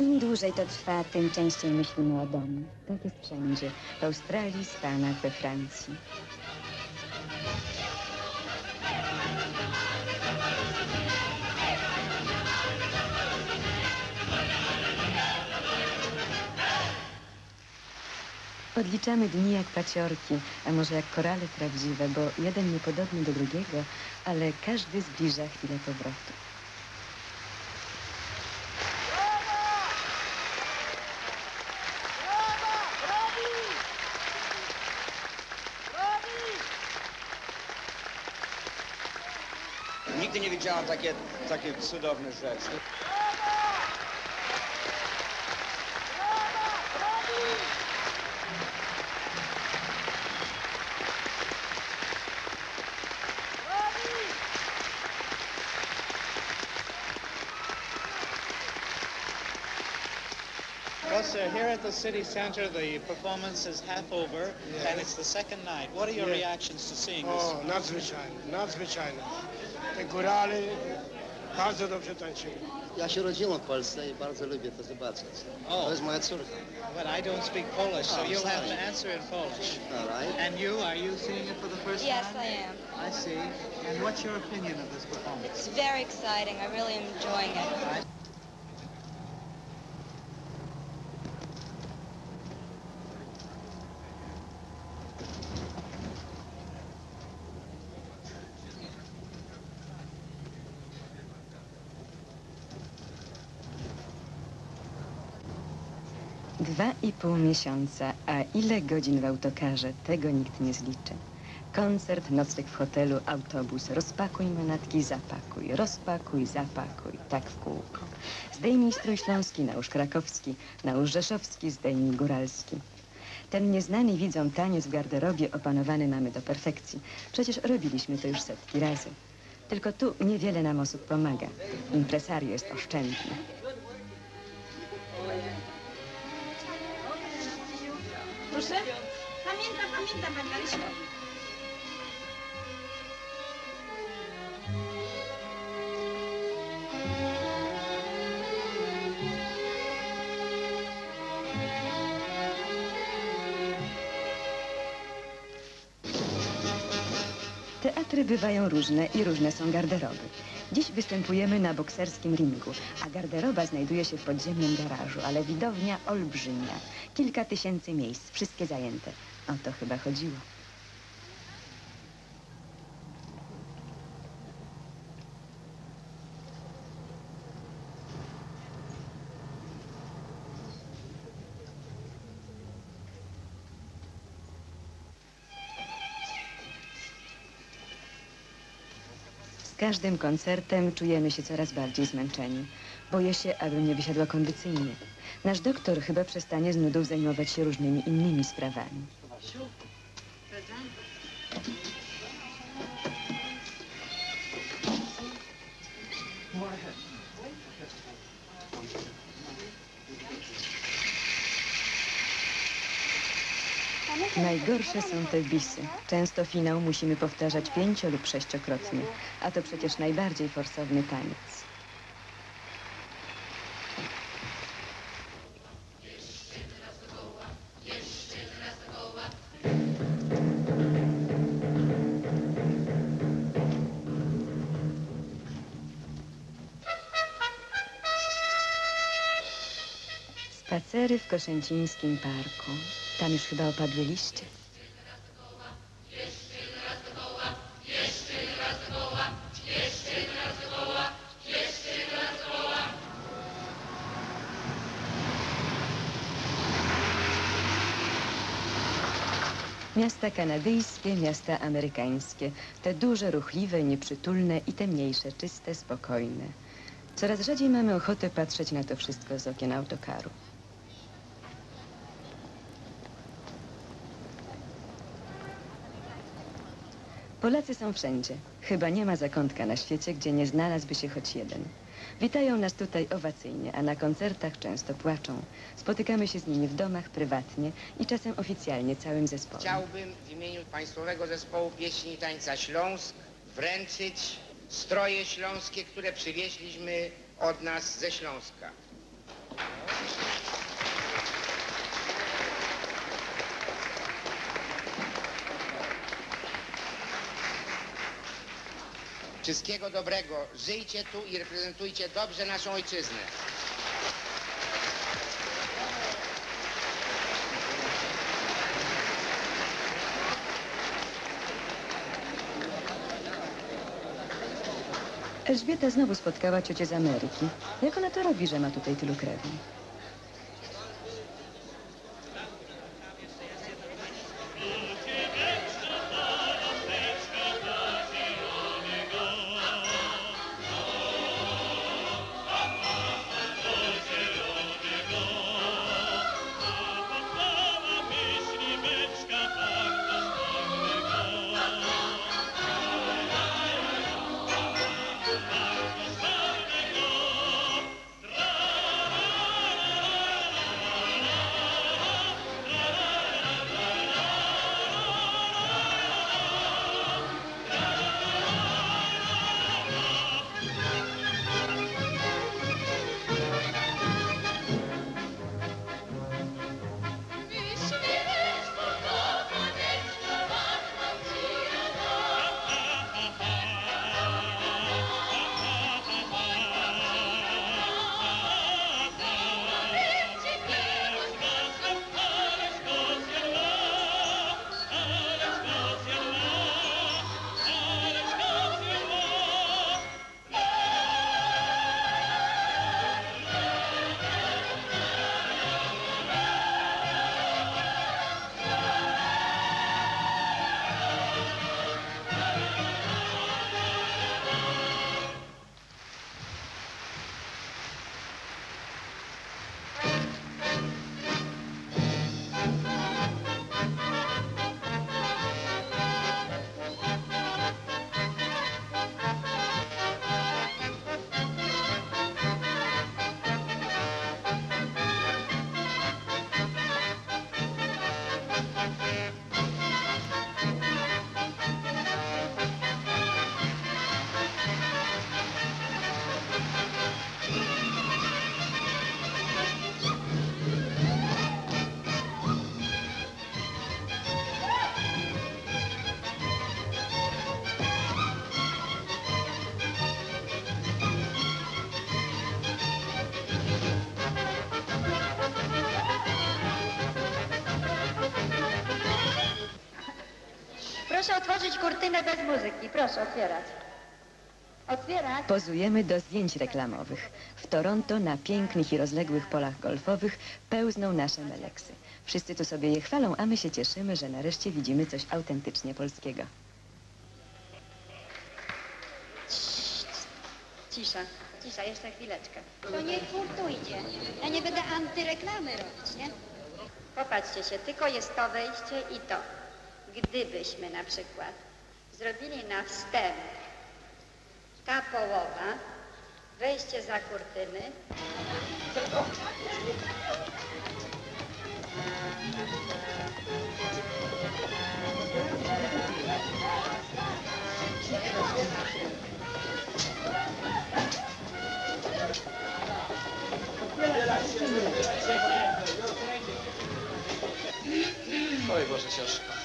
Im dłużej to trwa, tym częściej myślimy o domu. Tak jest wszędzie. W Australii, Stanach, we Francji. Odliczamy dni jak paciorki, a może jak korale prawdziwe, bo jeden niepodobny do drugiego, ale każdy zbliża chwilę powrotu. Nigdy widziałam takie, takie cudowne rzeczy. Well, sir, here at the city center, the performance is half over, and it's the second night. What are your Yeah. reactions to seeing this? O, nadzwyczajne, nadzwyczajne. Te górale bardzo dobrze tańczyły. Ja się rodziłem w Polsce i bardzo lubię to zobaczyć. O. To oh. jest moja córka. But I don't speak Polish, so Oh, you'll have to answer in Polish. All right. And you, are you seeing it for the first Yes, time? Yes, I am. I see. And what's your opinion of this performance? It's very exciting. I really am enjoying it. Dwa i pół miesiąca, a ile godzin w autokarze, tego nikt nie zliczy. Koncert, nocleg w hotelu, autobus, rozpakuj manatki, zapakuj, rozpakuj, zapakuj, tak w kółko. Zdejmij strój śląski, nałóż krakowski, nałóż rzeszowski, zdejmij góralski. Ten nieznany widzom taniec w garderobie opanowany mamy do perfekcji. Przecież robiliśmy to już setki razy. Tylko tu niewiele nam osób pomaga. Impresario jest oszczędny. Proszę? Pamiętam, pamiętam, pani Marysiu. Teatry bywają różne i różne są garderoby. Dziś występujemy na bokserskim ringu, a garderoba znajduje się w podziemnym garażu, ale widownia olbrzymia. Kilka tysięcy miejsc, wszystkie zajęte. O to chyba chodziło. Z każdym koncertem czujemy się coraz bardziej zmęczeni. Boję się, abym nie wysiadła kondycyjnie. Nasz doktor chyba przestanie z nudów zajmować się różnymi innymi sprawami. Najgorsze są te bisy. Często finał musimy powtarzać pięcio lub sześciokrotnie, a to przecież najbardziej forsowny taniec. Spacery w Koszęcińskim Parku. Tam już chyba opadły liście. Miasta kanadyjskie, miasta amerykańskie. Te duże, ruchliwe, nieprzytulne i te mniejsze, czyste, spokojne. Coraz rzadziej mamy ochotę patrzeć na to wszystko z okien autokaru. Polacy są wszędzie. Chyba nie ma zakątka na świecie, gdzie nie znalazłby się choć jeden. Witają nas tutaj owacyjnie, a na koncertach często płaczą. Spotykamy się z nimi w domach, prywatnie i czasem oficjalnie całym zespołem. Chciałbym w imieniu Państwowego Zespołu Pieśni i Tańca Śląsk wręczyć stroje śląskie, które przywieźliśmy od nas ze Śląska. Wszystkiego dobrego. Żyjcie tu i reprezentujcie dobrze naszą ojczyznę. Elżbieta znowu spotkała ciocię z Ameryki. Jak ona to robi, że ma tutaj tylu krewni? Kurtynę bez muzyki. Proszę otwierać. Otwierać. Pozujemy do zdjęć reklamowych. W Toronto na pięknych i rozległych polach golfowych pełzną nasze meleksy. Wszyscy tu sobie je chwalą, a my się cieszymy, że nareszcie widzimy coś autentycznie polskiego. Cisza. Cisza, jeszcze chwileczkę. To niech furtujcie. Ja nie będę antyreklamy robić, nie? Popatrzcie się, tylko jest to wejście i to. Gdybyśmy na przykład zrobili na wstęp ta połowa, wejście za kurtyny, Oj Boże, ciężko.